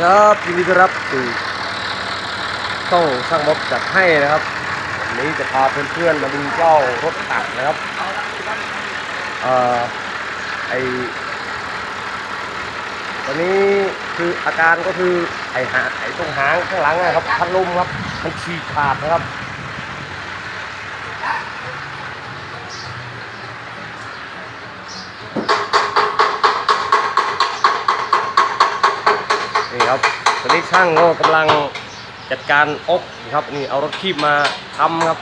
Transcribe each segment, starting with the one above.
ครับยินดีต้อนรับสู่ช่องช่างม็อบจัดให้นะครับวันนี้จะพาเพื่อนๆมาดูเจ้ารถตักนะครับเอ่อไอตอนนี้คืออาการก็คือไอหาไอตรงหางข้างหลังนะครับพัดลมครับมันฉีกขาดนะครับ นี่ครับตอนนี้ช่างก็กำลังจัดการอกนะครับนี่เอารถคีบมาทำครับ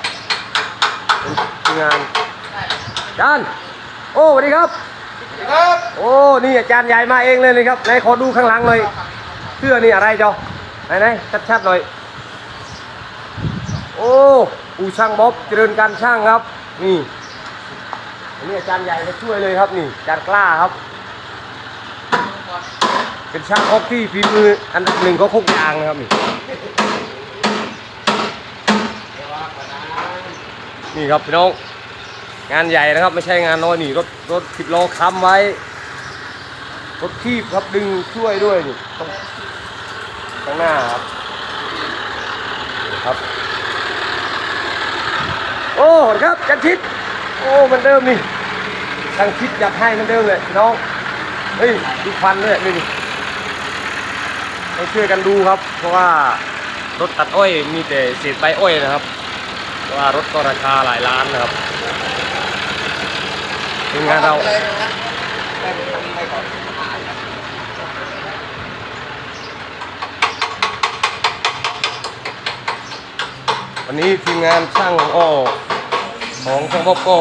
เป็นทีมงานอาจารย์โอ้สวัสดีครับ ครับโอ้นี่อาจารย์ใหญ่มาเองเลยเลยครับไหนขอดูข้างหลังหน่อยเสื้อนี่อะไรจอไหนไหนชัดๆหน่อยโอ้อูช่างบ๊อบเจริญการช่างครับ นี่อันนี้อาจารย์ใหญ่มาช่วยเลยครับนี่อาจารย์กล้าครับ เป็นช่างออกที่ฝีมืออันดับหนึ่งก็คุกยางนะครับนี่นี่ครับพี่น้องงานใหญ่นะครับ ไม่ใช่งานน้อยนี่รถรถสิบล้อค้ำไว้รถคีบครับดึงช่วยด้วยนี่ตรงข้างหน้าครับครับ โอ้ครับจันชิดโอ้มันเดิมนี่จันชิดอยากให้มันเดิมเลยพี่น้องเฮ้ยดูควันด้วยนี่ ให้ช่วยกันดูครับ เพราะว่ารถตัดอ้อยมีแต่เศษใบอ้อยนะครับเพราะว่ารถก็ราคาหลายล้านนะครับทีมงานเราวันนี้ทีมงานช่างอ้อของช่างบ๊อบก็